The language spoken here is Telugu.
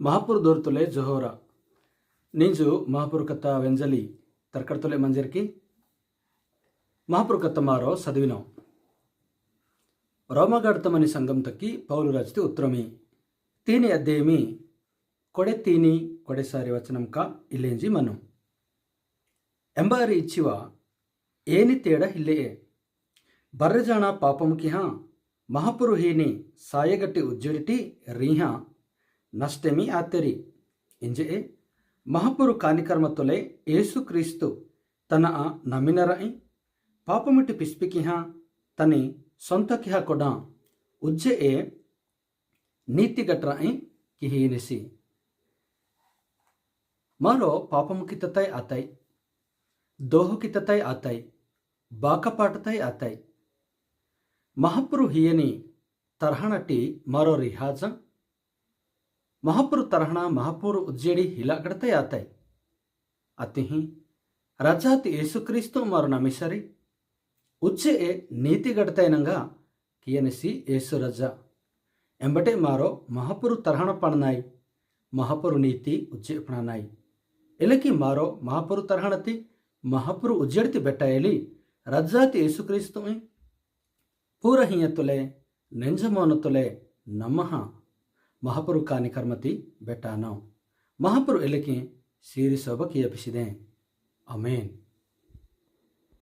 మహాపూర్ దోర్తులే జోహోరా. నీజు మహాపూర్ కత్త వెంజలి తరకడతలే మంజరికి. మహాపూర్ కత్త మారో చదివినాం రోమగాడతమని సంఘం తక్కి పౌలు రచితి ఉత్తరమి. తీని అద్దేమి కొడె తీని కొడెసారి వచనంక ఇల్లేంజి మనం ఎంబారి ఇచ్చివా ఏని తేడా హిల్లే బర్రజాన పాపముకిహ మహాపురుహీని సాయగట్టి ఉజ్జుడిటి రీహ நஷ்டமி ஆத்தரி ಎಂಜೆ ಮಹಾಪುರು ಕಾನಿಕರ್ಮ ತೊಲೆ ಏಸು ಕ್ರಿಸ್ತು ತನ ಆ ನಮಿನರ ಐ ಪಾಪಮಿಟ್ಟು ಪಿಸ್ಪಿಕಿಹ ತನೆ ಸ್ವಂತಕಿಹ ಕೊಡ ಉಜ್ಜೆ ಎ ನೀತಿಗಟ್ರ ಐ ಕಿಹಿ ನಿಸಿ ಮಾರೋ ಪಾಪಮ ಕಿತತೈ ಆತೈ ದೋಹ ಕಿತತೈ ಆತೈ ಬಾಕಪಾಟತೈ ಆತೈ ಮಹಾಪುರು ಹಿಯನಿ ತರ್ಹಣಟಿ ಮಾರೋ ರಿಹಾಜ महापुर ತರಹಣ મહાપુર ઉજ્જેડી હિલા ગડતા યાતાય ಅತಿಹಿ ರಜಾತ್ ಯೇಸು ಕ್ರಿಸ್ತು ಮಾರು ನಮಿಸರಿ. ಉಚ್ಚೆ ಎ ನೀತಿ ಗಡ್ತೈನಂಗ ಕಿಯನಿಸಿ ಯೇಸು ರಜ. ಎಂಬಟೆ ಮಾರೋ ಮಹಾಪುರು ತರಹಣ ಪಣನಾಯಿ ಮಹಾಪುರು ನೀತಿ ಉಜ್ಜೆ ಪಣನಾಯಿ. ಎಲಕಿ ಮಾರೋ ಮಹಾಪುರು ತರಹಣತಿ ಮಹಾಪುರು ಉಜ್ಜಡ್ತಿ ಬೆಟ್ಟಾಯಲಿ ರಜಾತ್ ಯೇಸು ಕ್ರಿಸ್ತು ಪೂರ ಹಿಯ ತುಲೆ ನೆಂಜಮೋನ ತುಲೆ ನಮಃ. ಮಹಾಪುರು ಕಾನಿ ಕರ್ಮತಿ ಬೆಟ್ಟಾನೋ ಮಹಾಪುರು ಎಲಕಿ ಸೀರಿ ಸೊಬ ಕಿಯಪಿಸಿದೆ ಅಮೇನ್